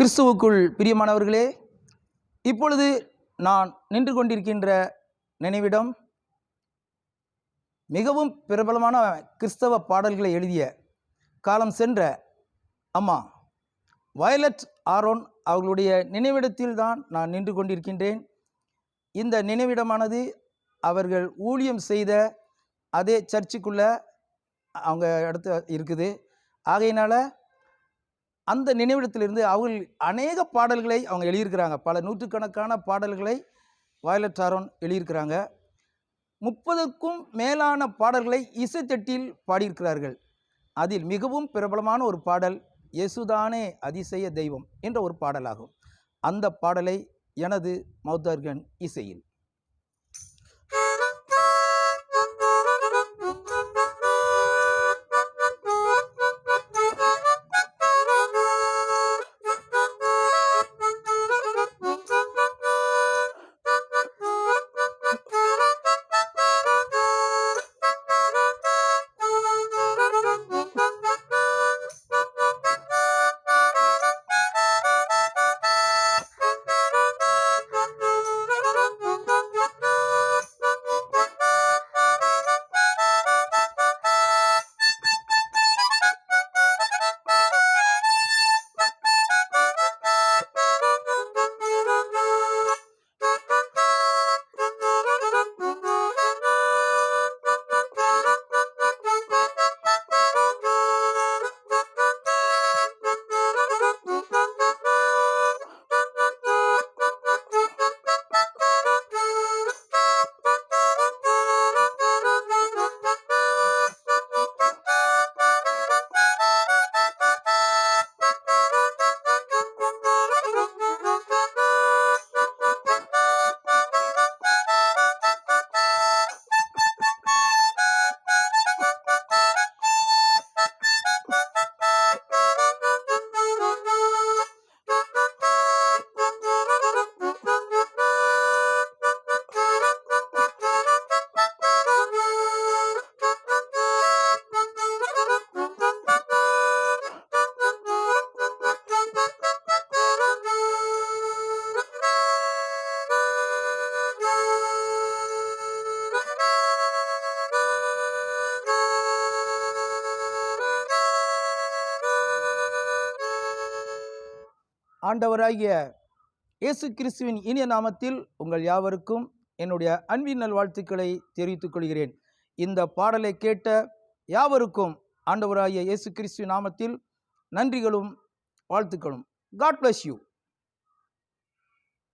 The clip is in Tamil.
கிறிஸ்துவுக்குள் பிரியமானவர்களே இப்பொழுது நான் நின்று கொண்டிருக்கின்ற நினைவிடம் மிகவும் பிரபலமான கிறிஸ்தவ பாடல்களை எழுதிய காலம் சென்ற அம்மா வயலட் ஆரோன் அவர்களுடைய நினைவிடத்தில் தான் நான் நின்று கொண்டிருக்கின்றேன். இந்த நினைவிடமானது அவர்கள் ஊழியம் செய்த அதே சர்ச்சுக்குள்ளே அவங்க இடத்து இருக்குது. ஆகையினால் அந்த நினைவிடத்திலிருந்து அவர்கள் அநேக பாடல்களை அவங்க எழுதியிருக்கிறாங்க. பல நூற்றுக்கணக்கான பாடல்களை வயலட் ஆரோன் எழுதியிருக்கிறாங்க. முப்பதுக்கும் மேலான பாடல்களை இசைத்தட்டில் பாடியிருக்கிறார்கள். அதில் மிகவும் பிரபலமான ஒரு பாடல் இயேசுதானே அதிசய தெய்வம் என்ற ஒரு பாடலாகும். அந்த பாடலை எனது மௌத்தார்கன் இசையில். ஆண்டவராகிய இயேசு கிறிஸ்துவின் இனிய நாமத்தில் உங்கள் யாவருக்கும் என்னுடைய அன்பின் நல்வாழ்த்துக்களை தெரிவித்துக் கொள்கிறேன். இந்த பாடலை கேட்ட யாவருக்கும் ஆண்டவராகிய இயேசு கிறிஸ்துவின் நாமத்தில் நன்றிகளும் வாழ்த்துக்களும். God bless you